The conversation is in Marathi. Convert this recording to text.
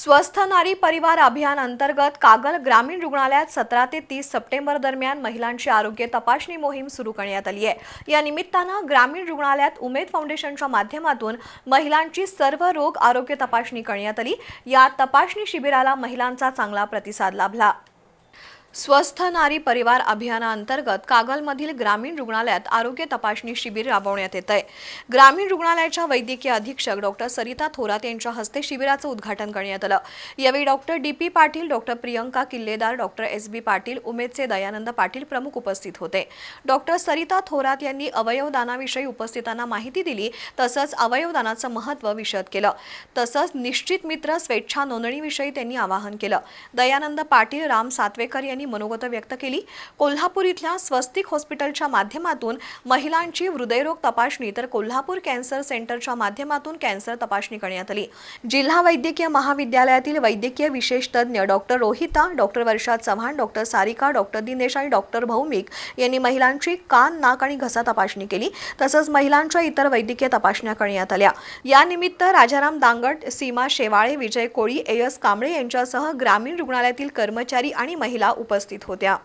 स्वस्थ नारी परिवार अभियान अंतर्गत कागल ग्रामीण रुग्णालयात सतरा ते तीस सप्टेंबर दरम्यान महिलांची आरोग्य तपासणी मोहीम सुरू करण्यात आली आहे. या निमित्तानं ग्रामीण रुग्णालयात उमेद फाउंडेशनच्या माध्यमातून महिलांची सर्व रोग आरोग्य तपासणी करण्यात आली. या तपासणी शिबिराला महिलांचा चांगला प्रतिसाद लाभला. स्वस्थ नारी परिवार अभियानाअंतर्गत कागलमधील ग्रामीण रुग्णालयात आरोग्य तपासणी शिबिर राबवण्यात येत आहे. ग्रामीण रुग्णालयाच्या वैद्यकीय अधीक्षक डॉक्टर सरिता थोरात यांच्या हस्ते शिबिराचं उद्घाटन करण्यात आलं. यावेळी doctor D P Patil doctor Priyanka Killedar doctor S B Patil उमेदचे Dayanand Patil प्रमुख उपस्थित होते. डॉक्टर सरिता थोरात यांनी अवयवदानाविषयी उपस्थितांना माहिती दिली तसंच अवयवदानाचं महत्त्व विशद केलं. तसंच निश्चित मित्र स्वेच्छा नोंदणीविषयी त्यांनी आवाहन केलं. दयानंद पाटील राम सातवेकर यांनी मनोगत व्यक्त केली. कोल्हापूर इथल्या स्वस्तिक हॉस्पिटलच्या माध्यमातून महिलांची हृदयरोग तपासणी तर कोल्हापूर कॅन्सर सेंटरच्या माध्यमातून कॅन्सर तपासणी करण्यात आली. जिल्हा वैद्यकीय महाविद्यालयातील वैद्यकीय विशेष तज्ज्ञ doctor Rohita doctor Varsha Chavan doctor Sarika doctor Dinesh आणि डॉक्टर भौमिक यांनी महिलांची कान नाक आणि घसा तपासणी केली. तसंच महिलांच्या इतर वैद्यकीय तपासण्या करण्यात आल्या. यानिमित्त राजाराम दांगट सीमा शेवाळे विजय कोळी एस कांबळे यांच्यासह ग्रामीण रुग्णालयातील कर्मचारी आणि महिला उपस्थित होत्या.